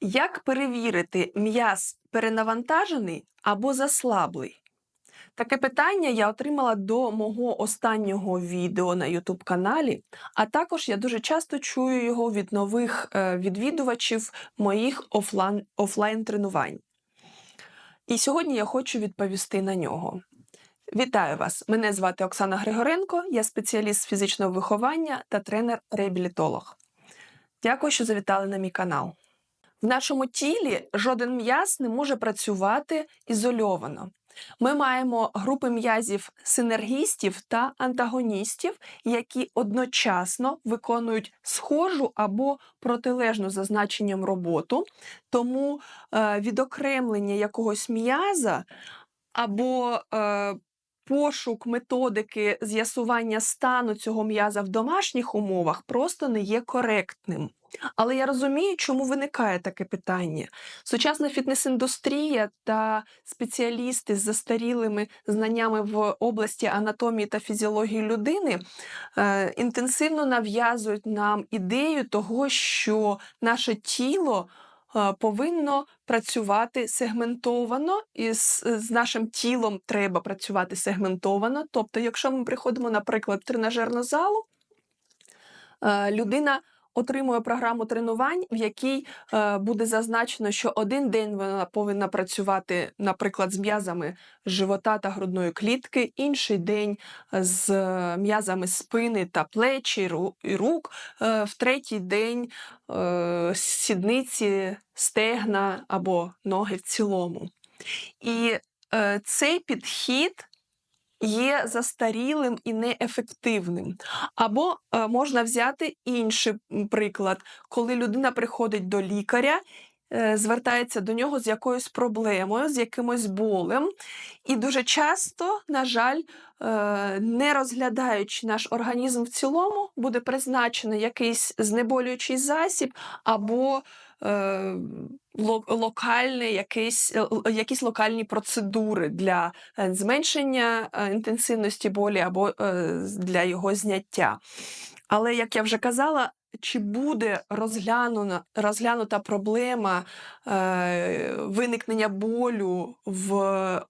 Як перевірити, м'яз перенавантажений або заслаблий? Таке питання я отримала до мого останнього відео на YouTube каналі, а також я дуже часто чую його від нових е, відвідувачів моїх офлайн, офлайн тренувань. І сьогодні я хочу відповісти на нього. Вітаю вас! Мене звати Оксана Григоренко, я спеціаліст з фізичного виховання та тренер-реабілітолог. Дякую, що завітали на мій канал. В нашому тілі жоден м'яз не може працювати ізольовано. Ми маємо групи м'язів синергістів та антагоністів, які одночасно виконують схожу або протилежну за значенням роботу. Тому е, відокремлення якогось м'яза або е, пошук методики з'ясування стану цього м'яза в домашніх умовах просто не є коректним. Але я розумію, чому виникає таке питання. Сучасна фітнес-індустрія та спеціалісти з застарілими знаннями в області анатомії та фізіології людини е, інтенсивно нав'язують нам ідею того, що наше тіло повинно працювати сегментовано, і з, з нашим тілом треба працювати сегментовано. Тобто, якщо ми приходимо, наприклад, в тренажерну залу, е, людина отримує програму тренувань, в якій е, буде зазначено, що один день вона повинна працювати, наприклад, з м'язами живота та грудної клітки, інший день з е, м'язами спини та плечі і рук, е, в третій день е, сідниці, стегна або ноги в цілому. І е, цей підхід є застарілим і неефективним. Або е, можна взяти інший приклад, коли людина приходить до лікаря. е, Звертається до нього з якоюсь проблемою, з якимось болем, і дуже часто, на жаль, е, не розглядаючи наш організм в цілому, буде призначено якийсь знеболюючий засіб або е, ло- локальний якийсь, е, якісь локальні процедури для е, зменшення інтенсивності болі або для його зняття. Але, як я вже казала, чи буде розглянута, розглянута проблема е, виникнення болю в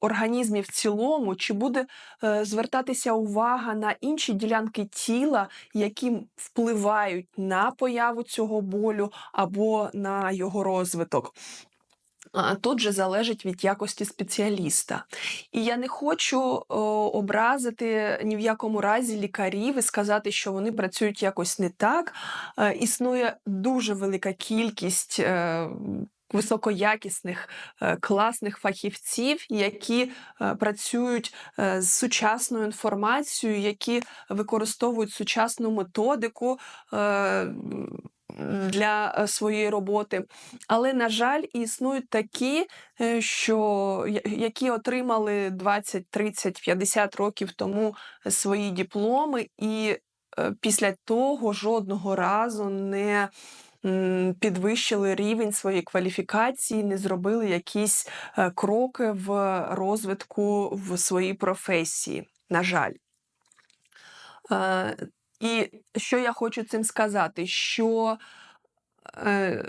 організмі в цілому, чи буде е, звертатися увага на інші ділянки тіла, які впливають на появу цього болю або на його розвиток? Тут же залежить від якості спеціаліста. І я не хочу о, образити ні в якому разі лікарів і сказати, що вони працюють якось не так. Е, Існує дуже велика кількість. е, Високоякісних е, класних фахівців, які е, працюють е, з сучасною інформацією, які використовують сучасну методику для е, своєї роботи. Але, на жаль, існують такі, е, що які отримали 20, 30, 50 років тому свої дипломи, і е, після того жодного разу не підвищили рівень своєї кваліфікації, не зробили якісь кроки в розвитку в своїй професії. На жаль. І що я хочу цим сказати? Що е,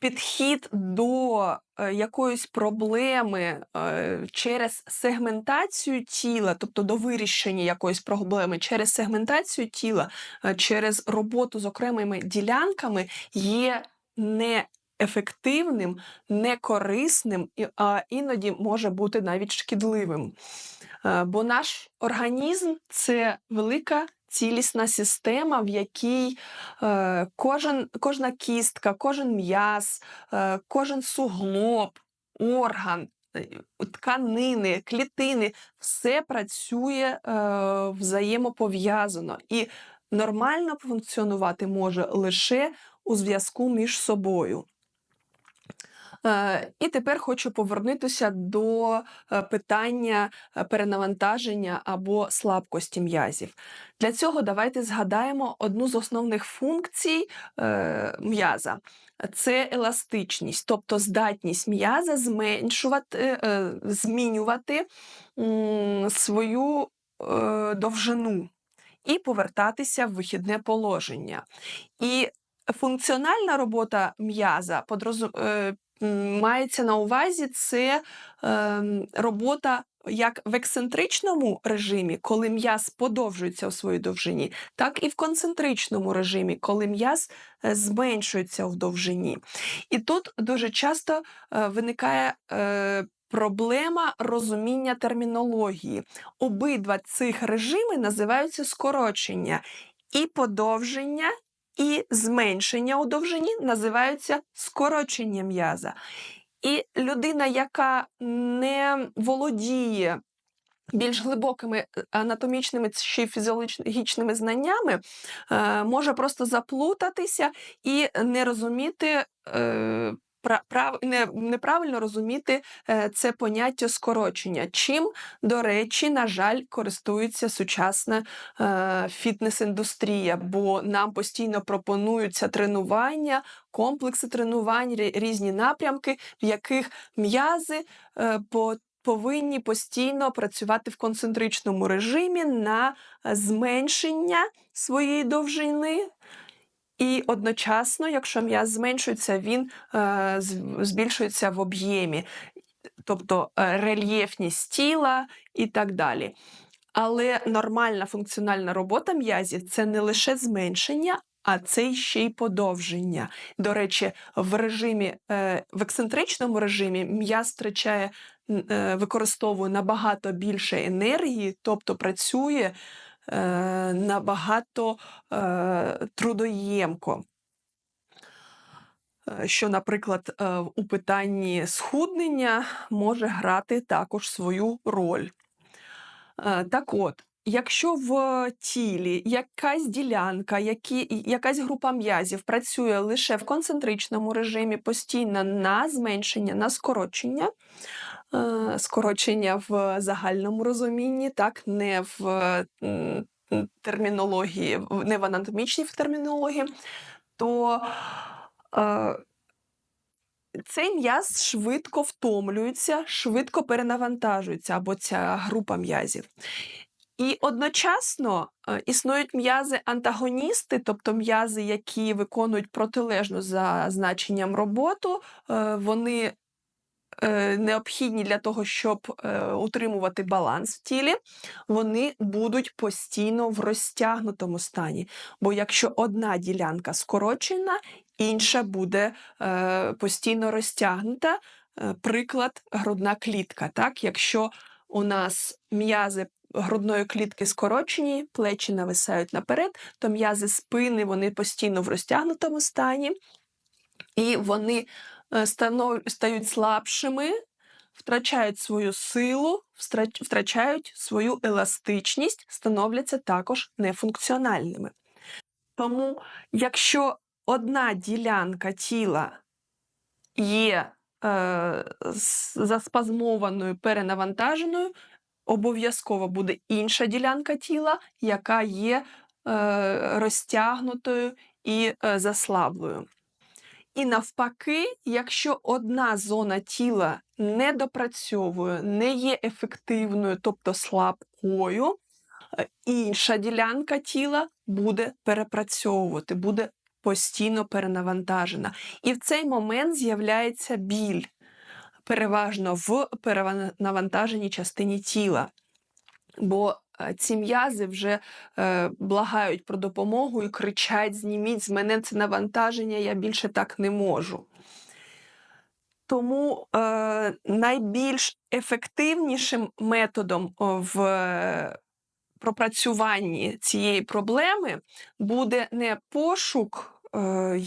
підхід до е, якоїсь проблеми е, через сегментацію тіла, тобто до вирішення якоїсь проблеми через сегментацію тіла, е, через роботу з окремими ділянками є неефективним, некорисним, і- а іноді може бути навіть шкідливим. Бо наш організм це велика цілісна система, в якій е, кожен, кожна кістка, кожен м'яз, е, кожен суглоб, орган, е, тканини, клітини все працює е, взаємопов'язано і нормально функціонувати може лише у зв'язку між собою. Е, І тепер хочу повернутися до е, питання е, перенавантаження або слабкості м'язів. Для цього давайте згадаємо одну з основних функцій м'яза. Це еластичність, тобто здатність м'яза зменшувати, змінювати свою довжину і повертатися в вихідне положення. І Функціональна робота м'яза мається на увазі це ем, робота як в ексцентричному режимі, коли м'яз подовжується у своїй довжині, так і в концентричному режимі, коли м'яз е, зменшується в довжині. І тут дуже часто е, виникає е, проблема розуміння термінології. Обидва цих режими називаються скорочення і подовження, і зменшення у довжині називаються скорочення м'яза. І людина, яка не володіє більш глибокими е, анатомічними чи фізіологічними знаннями, е, може просто заплутатися і не розуміти. Пра- прав- не- Неправильно розуміти е, це поняття скорочення, чим, до речі, на жаль, користується сучасна е, фітнес-індустрія, бо нам постійно пропонуються тренування, комплекси тренувань, різні напрямки, в яких м'язи е, по повинні постійно працювати в концентричному режимі на е, зменшення своєї довжини. І одночасно, якщо м'яз зменшується, він е, збільшується в об'ємі, тобто е, рельєфність тіла і так далі. Але нормальна функціональна робота м'язів це не лише зменшення, а це ще й подовження. До речі, в режимі е, в ексцентричному режимі м'яз втрачає, е, використовує набагато більше енергії, тобто працює набагато е, трудоємко. Е, Що, наприклад, е, у питанні схуднення може грати також свою роль. Е, Так от, якщо в тілі якась ділянка, які, якась група м'язів працює лише в концентричному режимі, постійно на зменшення, на скорочення, е, скорочення в загальному розумінні, так, не в термінології, не в анатомічній термінології, то е, цей м'яз швидко втомлюється, швидко перенавантажується або ця група м'язів. І одночасно е, існують м'язи-антагоністи, тобто м'язи, які виконують протилежну за значенням роботу, е, вони е, необхідні для того, щоб е, утримувати баланс в тілі, вони будуть постійно в розтягнутому стані. Бо якщо одна ділянка скорочена, інша буде е, постійно розтягнута. Е, Приклад грудна клітка. Так? Якщо у нас м'язи грудної клітки скорочені, плечі нависають наперед, то м'язи спини вони постійно в розтягнутому стані, і вони е, стають слабшими, втрачають свою силу, втрачають свою еластичність, становляться також нефункціональними. Тому, якщо одна ділянка тіла є е, заспазмованою, перенавантаженою, обов'язково буде інша ділянка тіла, яка є е, розтягнутою і е, заслаблою. І навпаки, якщо одна зона тіла не допрацьовує, не є ефективною, тобто слабкою, е, інша ділянка тіла буде перепрацьовувати, буде постійно перенавантажена. І в цей момент з'являється біль, переважно в перенавантаженій частині тіла. Бо ці м'язи вже е, благають про допомогу і кричать: зніміть з мене це навантаження, я більше так не можу. Тому е, найбільш ефективнішим методом в е, пропрацюванні цієї проблеми буде не пошук е,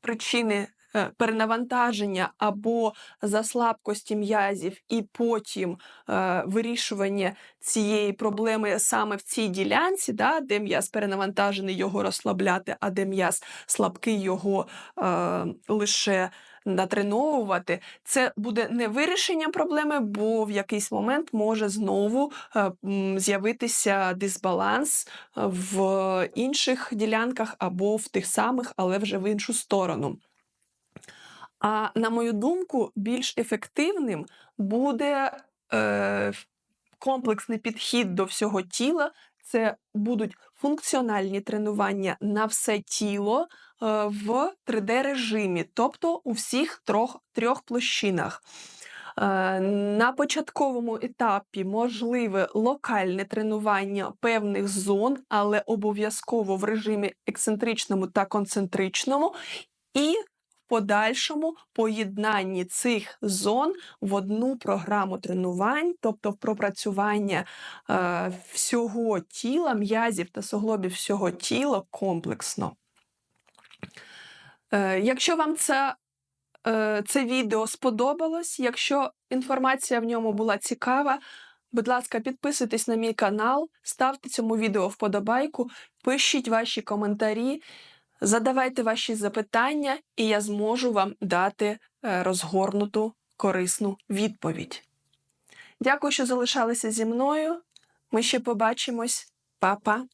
причини перенавантаження або заслабкості м'язів, і потім е, вирішування цієї проблеми саме в цій ділянці, да, де м'яз перенавантажений, його розслабляти, а де м'яз слабкий, його е, лише натреновувати. Це буде не вирішенням проблеми, бо в якийсь момент може знову е, з'явитися дисбаланс е, в інших ділянках або в тих самих, але вже в іншу сторону. А на мою думку, більш ефективним буде е, комплексний підхід до всього тіла. це будуть функціональні тренування на все тіло е, в 3D-режимі, тобто у всіх трьох, трьох площинах. Е, На початковому етапі можливе локальне тренування певних зон, але обов'язково в режимі ексцентричному та концентричному, і подальшому поєднанні цих зон в одну програму тренувань, тобто в пропрацювання е, всього тіла, м'язів та суглобів всього тіла комплексно. Е, Якщо вам це, е, це відео сподобалось, якщо інформація в ньому була цікава, будь ласка, підписуйтесь на мій канал, ставте цьому відео вподобайку, пишіть ваші коментарі, задавайте ваші запитання, і я зможу вам дати е, розгорнуту корисну відповідь. Дякую, що залишалися зі мною. Ми ще побачимось. Па-па!